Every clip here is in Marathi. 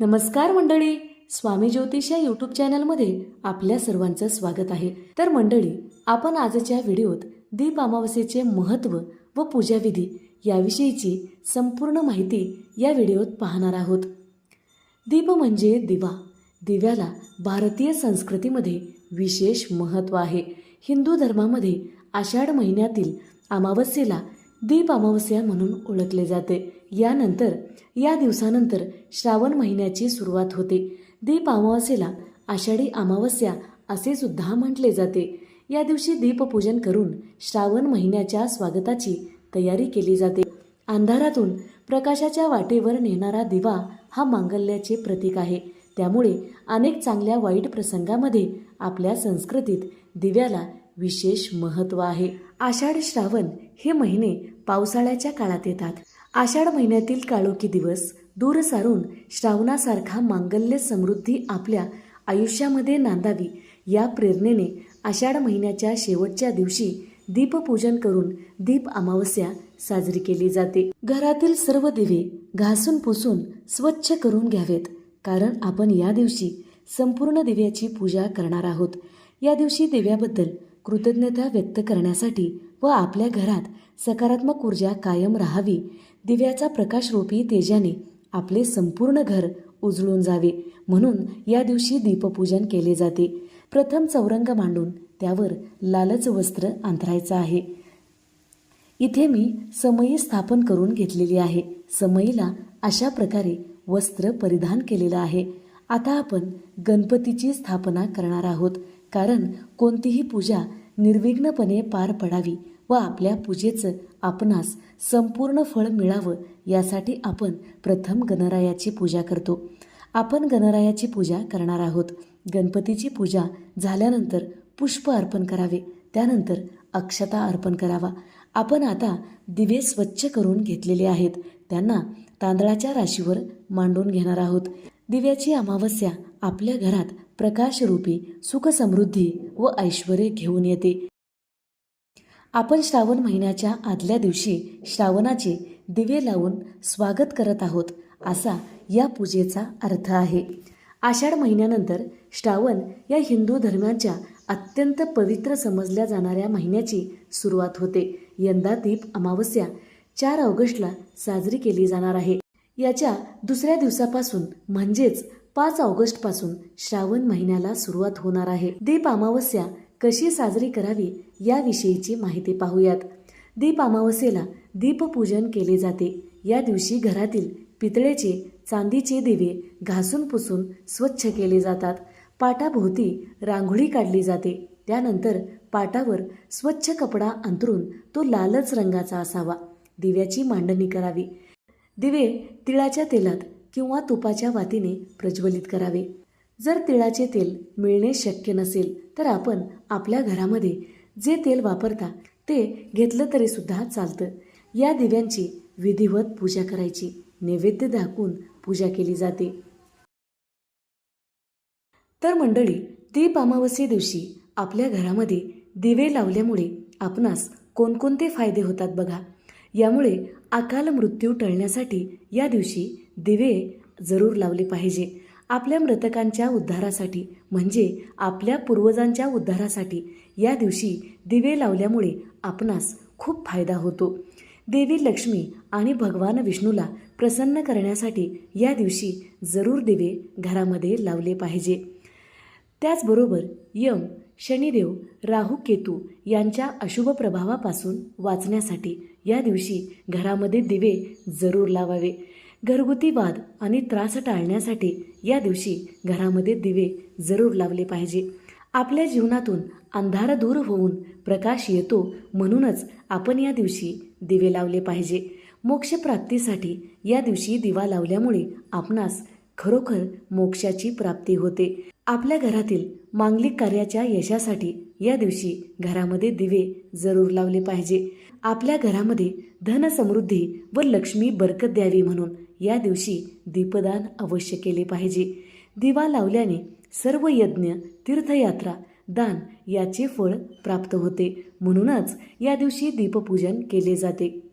नमस्कार मंडळी स्वामी ज्योतिष या यूट्यूब चॅनलमध्ये आपल्या सर्वांचं स्वागत आहे. तर मंडळी आपण आजच्या व्हिडिओत दीप अमावस्येचे महत्त्व व पूजाविधी याविषयीची संपूर्ण माहिती या व्हिडिओत पाहणार आहोत. दीप म्हणजे दिवा. दिव्याला भारतीय संस्कृतीमध्ये विशेष महत्त्व आहे. हिंदू धर्मामध्ये आषाढ महिन्यातील अमावस्येला दीप अमावस्या म्हणून ओळखले जाते. यानंतर या दिवसानंतर श्रावण महिन्याची सुरुवात होते. दीप अमावस्येला आषाढी अमावस्या असे सुद्धा म्हटले जाते. या दिवशी दीपपूजन करून श्रावण महिन्याच्या स्वागताची तयारी केली जाते. अंधारातून प्रकाशाच्या वाटेवर नेणारा दिवा हा मांगल्याचे प्रतीक आहे. त्यामुळे अनेक चांगल्या वाईट प्रसंगामध्ये आपल्या संस्कृतीत दिव्याला विशेष महत्त्व आहे. आषाढ श्रावण हे महिने पावसाळ्याच्या काळात येतात. आषाढ महिन्यातील काळोखी दिवस दूर सारून श्रावणासारखा मांगल्य समृद्धी आपल्या आयुष्यामध्ये नांदावी या प्रेरणेने आषाढ महिन्याच्या शेवटच्या दिवशी दीपपूजन करून दीप अमावस्या साजरी केली जाते. घरातील सर्व दिवे घासून पुसून स्वच्छ करून घ्यावेत कारण आपण या दिवशी संपूर्ण दिव्याची पूजा करणार आहोत. या दिवशी दिव्याबद्दल कृतज्ञता व्यक्त करण्यासाठी व आपल्या घरात सकारात्मक ऊर्जा कायम राहावी दिव्याचा प्रकाशरूपी तेजाने आपले संपूर्ण घर उजळून जावे म्हणून या दिवशी दीपपूजन केले जाते. प्रथम चौरंग मांडून त्यावर लालच वस्त्र अंथरायचं आहे. इथे मी समयी स्थापन करून घेतलेली आहे. समयीला अशा प्रकारे वस्त्र परिधान केलेलं आहे. आता आपण गणपतीची स्थापना करणार आहोत. कारण कोणतीही पूजा निर्विघ्नपणे पार पडावी व आपल्या पूजेचं आपणास संपूर्ण फळ मिळावं यासाठी आपण प्रथम गणरायाची पूजा करतो. आपण गणरायाची पूजा करणार आहोत. गणपतीची पूजा झाल्यानंतर पुष्प अर्पण करावे. त्यानंतर अक्षता अर्पण करावा. आपण आता दिवे स्वच्छ करून घेतलेले आहेत. त्यांना तांदळाच्या राशीवर मांडून घेणार आहोत. दिव्याची अमावस्या आपल्या घरात प्रकाशरूपी सुख समृद्धी व ऐश्वर घेऊन येते. आपण श्रावण महिन्याच्या आदल्या दिवशी श्रावणाचे दिवे लावून स्वागत करत आहोत असा या पूजेचा अर्थ आहे. आषाढ महिन्यानंतर श्रावण या हिंदू धर्माच्या अत्यंत पवित्र समजल्या जाणाऱ्या महिन्याची सुरुवात होते. यंदा दीप अमावस्या चार ऑगस्टला साजरी केली जाणार आहे. याच्या दुसऱ्या दिवसापासून म्हणजेच पाच ऑगस्टपासून श्रावण महिन्याला सुरुवात होणार आहे. दीप अमावस्या कशी साजरी करावी याविषयीची माहिती पाहूयात. दीप अमावस्येला दीपपूजन केले जाते. या दिवशी घरातील पितळेचे चांदीचे दिवे घासून पुसून स्वच्छ केले जातात. पाटाभोवती रांगोळी काढली जाते. त्यानंतर पाटावर स्वच्छ कपडा अंतरून तो लालच रंगाचा असावा. दिव्याची मांडणी करावी. दिवे तिळाच्या तेलात किंवा तुपाच्या वातीने प्रज्वलित करावे. जर तिळाचे तेल मिळणे शक्य नसेल तर आपण आपल्या घरामध्ये जे तेल वापरता ते घेतलं तरी सुद्धा चालतं. या दिव्यांची विधिवत पूजा करायची. नैवेद्य दाखवून पूजा केली जाते. तर मंडळी दीप अमावस्ये दिवशी आपल्या घरामध्ये दिवे लावल्यामुळे आपणास कोणकोणते फायदे होतात बघा. यामुळे अकाल मृत्यू टळण्यासाठी या दिवशी दिवे जरूर लावले पाहिजे. आपल्या मृतकांच्या उद्धारासाठी म्हणजे आपल्या पूर्वजांच्या उद्धारासाठी या दिवशी दिवे लावल्यामुळे आपणास खूप फायदा होतो. देवी लक्ष्मी आणि भगवान विष्णूला प्रसन्न करण्यासाठी या दिवशी जरूर दिवे घरामध्ये लावले पाहिजे. त्याचबरोबर यम शनिदेव राहू केतू यांच्या अशुभ प्रभावापासून वाचण्यासाठी या दिवशी घरामध्ये दिवे जरूर लावावे. घरगुती वाद आणि त्रास टाळण्यासाठी या दिवशी घरामध्ये दिवे जरूर लावले पाहिजे. आपल्या जीवनातून अंधार दूर होऊन प्रकाश येतो म्हणूनच आपण या दिवशी दिवे लावले पाहिजे. मोक्षप्राप्तीसाठी या दिवशी दिवा लावल्यामुळे आपणास खरोखर मोक्षाची प्राप्ती होते. आपल्या घरातील मांगलिक कार्याच्या यशासाठी या दिवशी घरामध्ये दिवे जरूर लावले पाहिजे. आपल्या घरामध्ये धन समृद्धी व लक्ष्मी बरकत द्यावी म्हणून या दिवशी दीपदान अवश्य केले पाहिजे. दिवा लावल्याने सर्व यज्ञ तीर्थयात्रा दान याचे फळ प्राप्त होते. म्हणूनच या दिवशी दीपपूजन केले जाते.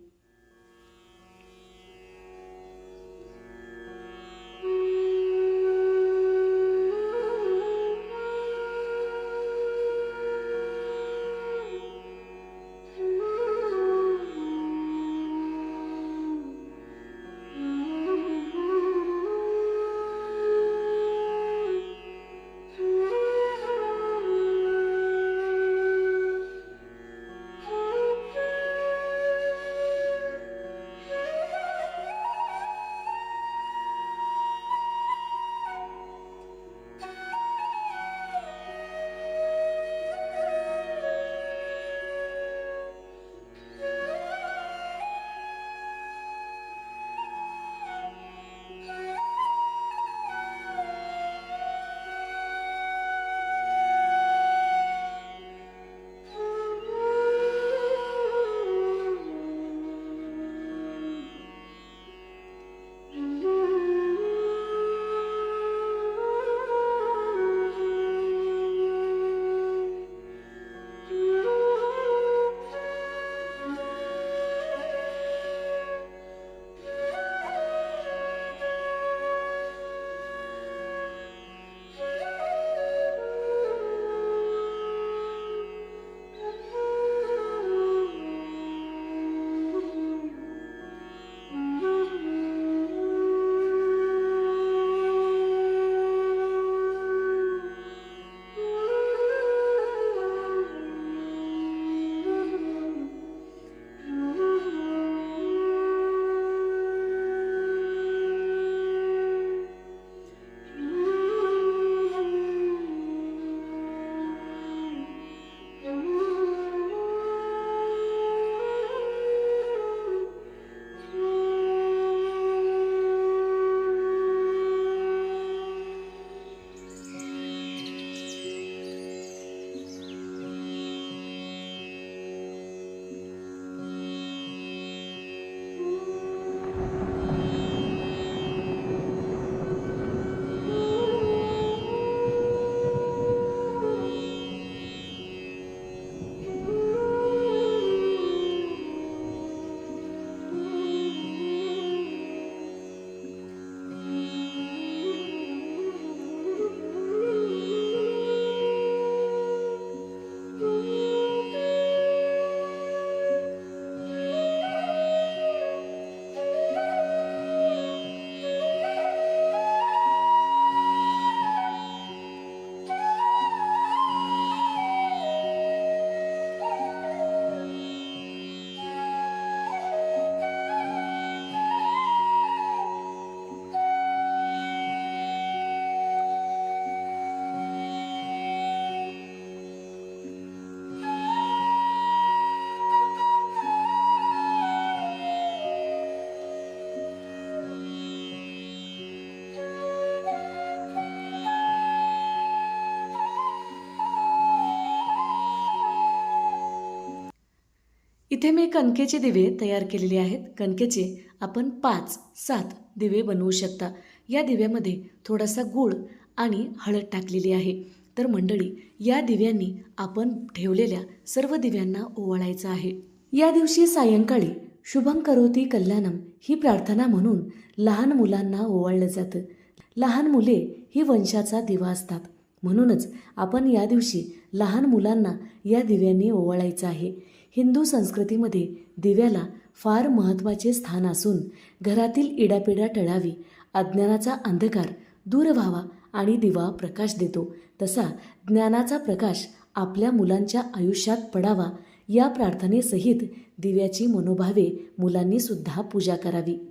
इथे मी कणकेचे दिवे तयार केलेले आहेत. कणकेचे आपण पाच सात दिवे बनवू शकता. या दिव्यामध्ये थोडासा गूळ आणि हळद टाकलेली आहे. तर मंडळी या दिव्यांनी आपण ठेवलेल्या सर्व दिव्यांना ओवाळायचं आहे. या दिवशी सायंकाळी शुभं करोती कल्याणम ही प्रार्थना म्हणून लहान मुलांना ओवाळलं जातं. लहान मुले ही वंशाचा दिवा असतात. म्हणूनच आपण या दिवशी लहान मुलांना या दिव्यांनी ओवाळायचं आहे. हिंदू संस्कृतीमध्ये दिव्याला फार महत्त्वाचे स्थान असून घरातील इडापिडा टळावी अज्ञानाचा अंधकार दूर व्हावा आणि दिवा प्रकाश देतो. तसा ज्ञानाचा प्रकाश आपल्या मुलांच्या आयुष्यात पडावा या प्रार्थनेसहित दिव्याची मनोभावे मुलांनीसुद्धा पूजा करावी.